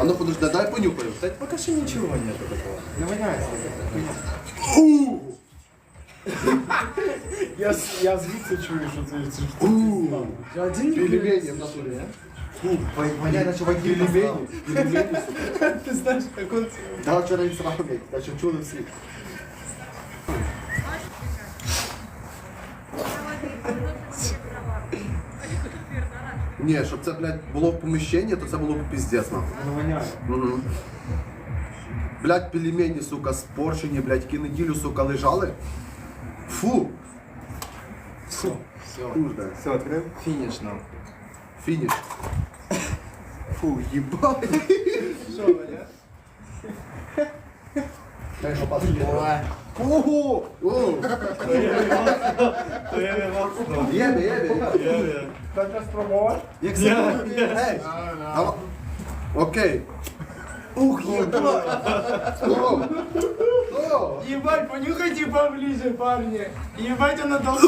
А ну подожди, дай понюхаю. Да пока что ничего нету такого. Не воняється. Я, с- я звідси чую, що це, це що Ууу. Я один Пельмені в натурі, а? Фу, воняє, наче вагін Пельмені. Пельмені. Ти знаєш, як он Да, вчора він сразу, так що чули всі. Ні, щоб це, блядь, було в поміщенні, то це було б піздесно. Ну воняє. Угу. Блядь, пельмені, сука, спорчені, блядь, які неділю, сука, лежали. Фу. Все, все. Кurde. Все, відкрив? Фініш нам. Фініш. Фу, їбать. Що, Ваня? Конечно, посылала. Уху! Jebe, jebe. Tá já provou? E que você não viu? É. Ok. Ухи, Ебать, понюхайте поближе, парни. Ебать, она там.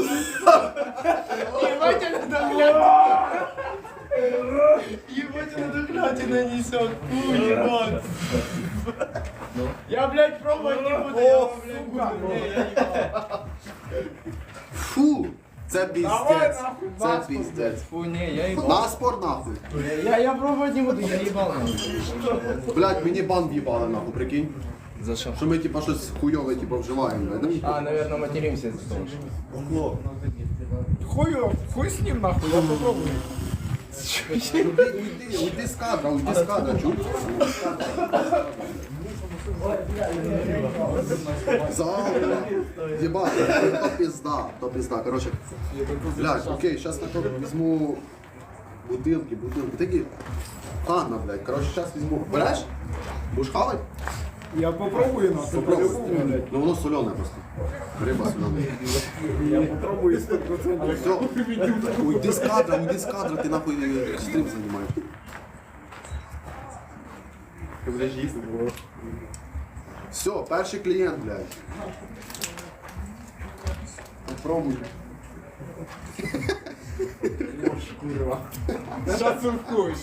Ебать, она там. Ебать, она дохлятина несет. Фу, ебать. Я, блядь, пробовать не буду. Я, вам, блядь, буду. Не, я ебал. Фу! Це піздець. Це піздець. Фу, не, я ебал. Наспор нахуй. Я, я пробовать не буду, я ебал. Блять, мені бан в'їбали нахуй, прикинь. За что? Що ми типа щось хуйове типа вживаємо, блядь. А, наверное, материмся из-за того, что... Хуй, хуй з ним нахуй, я попробую. Уйди, уйди, уйди з кадра, уйди з кадра, чув? Зал, ебать, то пизда, то пизда, короче. Блядь, окей, я только візьму бутилки, бутилки, такі. Ладно, блядь, короче, сейчас візьму. Береш? Будеш хавать? Я попробую нахуй. Попробуй. по-любому, блядь. Ну воно солене просто. Риба солена. Я попробую 100%. Все, уйди з кадра, уйди з кадра, ти нахуй стрім знімаєш. Ти будеш їсти, бро. Все, перший клієнт, блядь. Попробуй. Курва. Шацуркуй,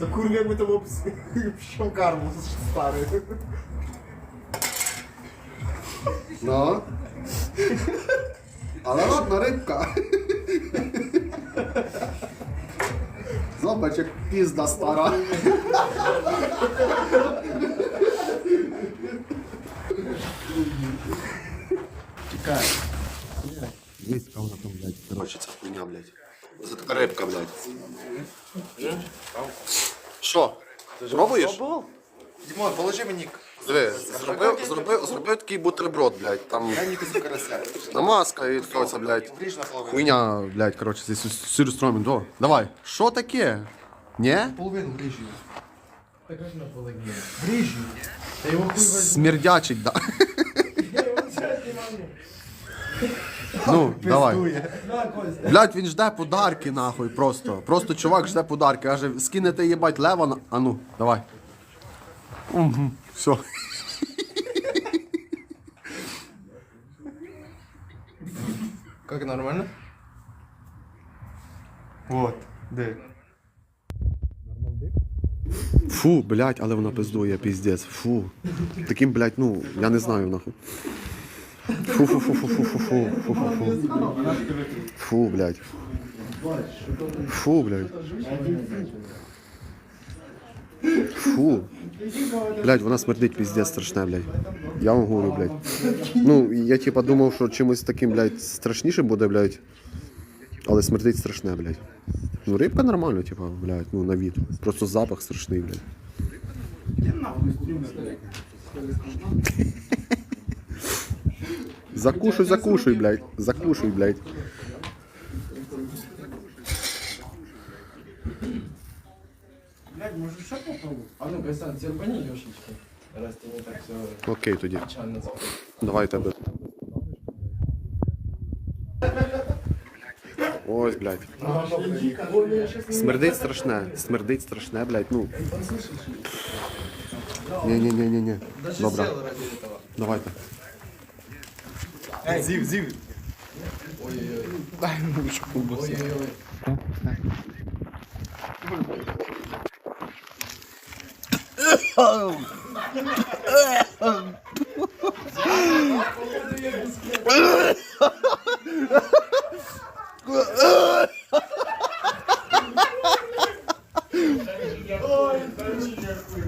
To kurwa jakby to było ps- psią karmą stary. No. Ale ładna rybka. Zobacz jak pizda stara. Чекай. Есть кого-то, блядь. Короче, це хуйня, блядь. Це така рибка, блядь. Що? Пробуєш? Дімон, положи мені. Диви, зробив, зробив, зробив такий бутерброд, блядь. Там Я не кусок карася. намазка і таке блядь. Ріж на половину. Хуйня, блядь, короче, здесь сюрстромінг. О, давай. Що таке? Ні? Половину ріж її. Так на половину? Ріж її. Смердячить, да. Я его взять не могу. Ну, давай. Блядь, він жде подарки, нахуй, просто. Просто чувак жде подарки. Каже, скинете їбать лева на... А ну, давай. Угу, все. Как нормально? Вот. Де? Фу, блядь, але вона пиздує, піздець. Фу. Таким, блядь, ну, я не знаю, нахуй. Фу, фу, фу, фу, фу, фу, фу, фу, фу, фу. Фу, блядь. Фу, блядь. Фу. Блядь, вона смердить піздець страшне, блядь. Я вам говорю, блядь. Ну, я типа думав, що чимось таким, блядь, страшнішим буде, блядь. Але смердить страшне, блядь. Ну, рибка нормально, типа, блядь, ну на вид. Просто запах страшний, блядь. Закушуй, закушуй, блядь. Закушуй, блядь. Блядь, може ще попробуй? А ну, Костян, терпани Лешечка. Раз ты не так все Окей, тоді. печально. Давай тебе. Ось, блядь. Смердить страшне. Смердить страшне, блядь. Ну. Ні-ні-ні-ні-ні. Даже Добре. Hey, Ziv, Ziv. Oi, oi, oi. Ai, não, desculpa. Oi, oi, oi.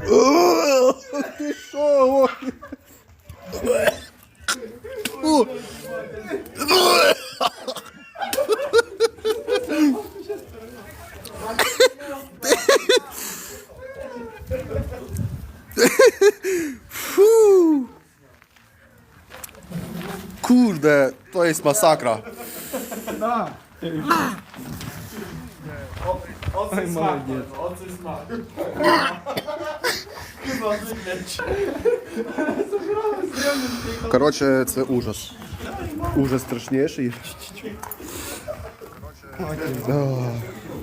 Oh, que show! Uh. Kurde, to jest masakra. Оце смак. Оце смак. Коротше, це ужас. Ужас страшніший.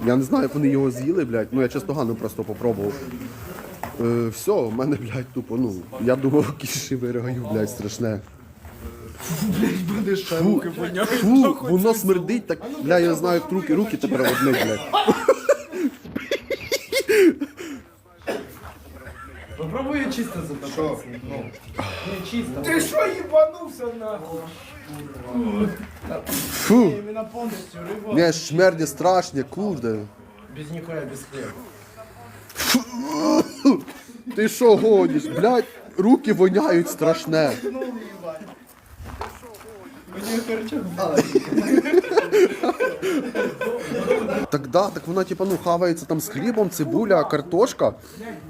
Я не знаю, як вони його з'їли, блядь. Ну я чистогану просто попробував. Е, все, в мене, блядь, тупо, ну. Я думав, кіші виригаю, блядь, страшне. Будеш ще Фу, руки поняв. фу, воно смердить так. Бля, я знаю, як руки, руки тепер одне, блядь. Попробуй чисто затопитися. Ну. Не чисто. Ти що їбанувся нахуй? Фу. Іменно повністю рибу. Не, шмерді страшні, кurde. Без ніхуя, без хліба. Ти що гониш? Блядь, руки воняють страшне. Короче. Так да, так вона типа ну хавається там з хлібом, цибуля, картошка.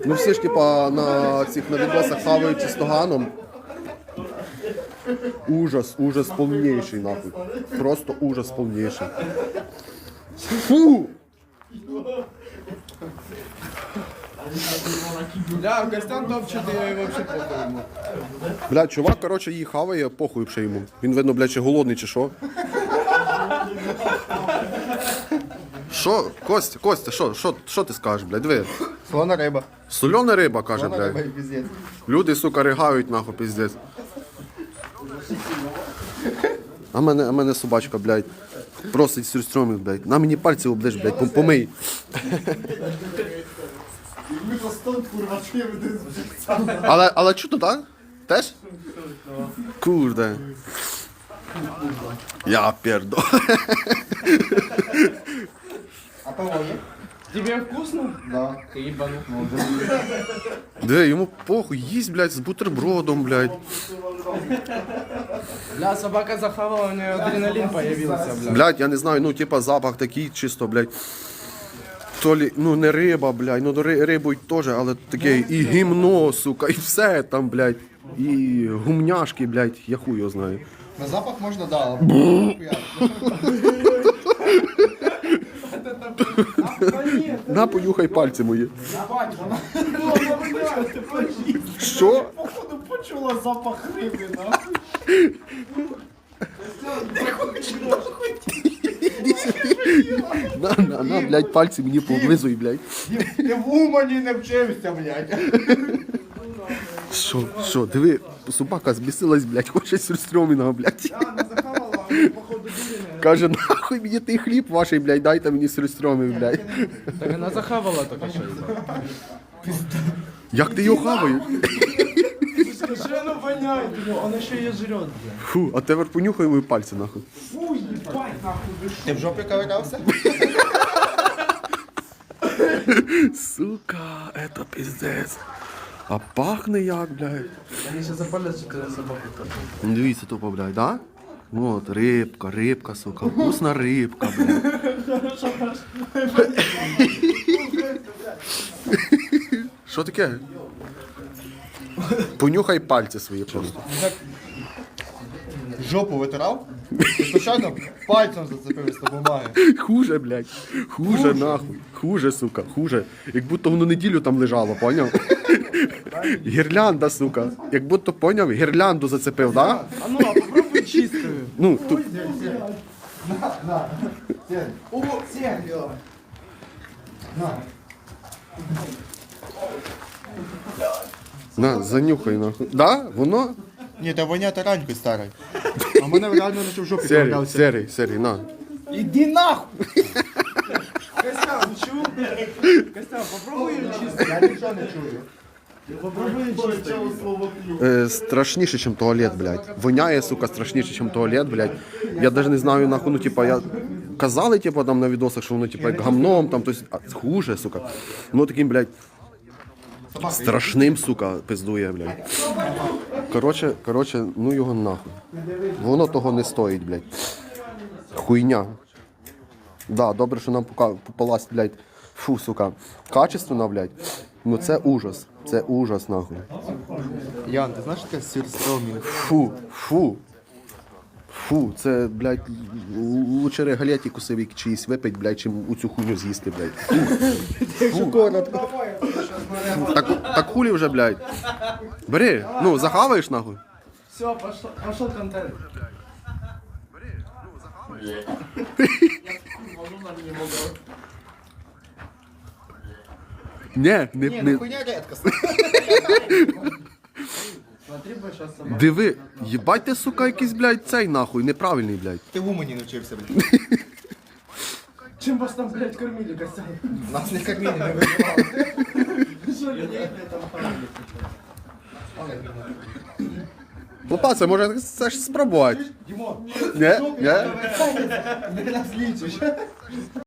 Ну всі ж типа на цих на відосах хавають тоганом. Ужас, ужас повніший нахуй. Просто ужас повніший. Фу! Бля, Костян топчет, я вообще похуй ему. Бля, чувак, короче, її хаває, похуй ще йому. Він видно, блядь, чи голодний чи що. Що, Костя, Костя, що, що, що ти скажеш, блядь, диви. Слона риба. Сольона риба, каже, Слона риба блядь. і піздець. Люди, сука, ригають нахуй, піздець. А мене, а мене собачка, блядь, просить сюрстрьомів, блядь. На мені пальці оближ, блядь, пом- помий. Ми то стон, я веду з життя. Але, але чого так? Теж? Курде. Я пердо. А пиво? Тебе вкусно? Да. Ти їбану. Де, йому похуй, їсть, блядь, з бутербродом, блядь. Бля, собака захавала, у нее адреналин появился, бля. Блядь, я не знаю, ну, типа, запах такий чисто, блядь. То лі, ну не риба, блядь, ну ри- рибу й теж, але таке і гімно, сука, і все там, блядь. І гумняшки, блядь, я хуй його знаю. На запах можна, да, але. На, понюхай пальці мої. Що? Походу почула запах риби, нахуй. На, на, на, блядь, пальці мені повлизуй, блядь. Ти в Умані не вчився, блядь. Що, що, диви, собака збісилась, блядь, хоче сюрстрьоміна, блядь. Она захавала, походу дурина. Каже, нахуй мені той хліб ваший, блядь, дайте мені сюрстрьомів, блядь. Так она захавала только что. Як ти його хаваєш? Воняет у него, он еще ее жрет. Фу, а тепер понюхай мої пальці, нахуй. Фу, ебать, нахуй, вы шо? Ти в жопі ковирявся? Сука, это пиздец. А пахне як, блядь. Они сейчас запалят, когда собаку. Ну, Дивіться тупо, блядь, да? Вот, рибка, рибка, сука, вкусна рибка, блядь. Що таке? Понюхай пальці свої просто. Жопу витирав? І Спочатку пальцем зацепився до бумаги. Хуже, блядь. Хуже, нахуй. Хуже, сука, хуже. Як будто воно неділю там лежало, поняв? Гірлянда, сука. Як будто поняв, гірлянду зацепив, да? А ну, а попробуй чистую. Ну, тут. О, сядь. На, занюхай, нахуй. Да? Воно? Ні, та воня таранькою старий. А мене реально наче в жопі Серий, ковирявся. серий, серий, на. Іди нахуй! Костян, чего? Костя, попробуй її чисто. Я нічого не чую. Попробуй чисто. Е, страшніше, ніж туалет, блядь. Воняє, сука, страшніше, ніж туалет, блядь. Я навіть не знаю, нахуй, ну, типа, я... Казали, типа, там на відосах, що воно, типа, як гамном, там, то есть, а, хуже, сука. Ну, таким, блядь, страшним, сука, пиздує, блядь. Короче, короче, ну його нахуй. Воно того не стоїть, блядь. Хуйня. Да, добре, що нам попалась, блядь, фу, сука, качественно, блядь. Ну це ужас. Це ужас, нахуй. Ян, ти знаєш таке сюрстромінг? Фу, фу. Фу, це, блядь, лучше регалеті кусиві чиїсь випить, блядь, чим у цю хуйню з'їсти, блядь. Фу. Так, так хулі вже, блядь. Бери, ну, захаваєш, нахуй. Все, пошел, пошел контент. Ні, не, не, ну хуйня редко. Смотри, бо сейчас собака. диви, їбать ти, сука, якийсь, блядь, цей нахуй, неправильний, блядь. Ти в Умані навчився, блядь. Чем вас там, блядь, кормили, Костя? Нас не кормили, не виживали. Что людей, блядь, там кормили? Лопа, це може це ж спробувати. Дімо, Ні? Ні? не нас лічиш.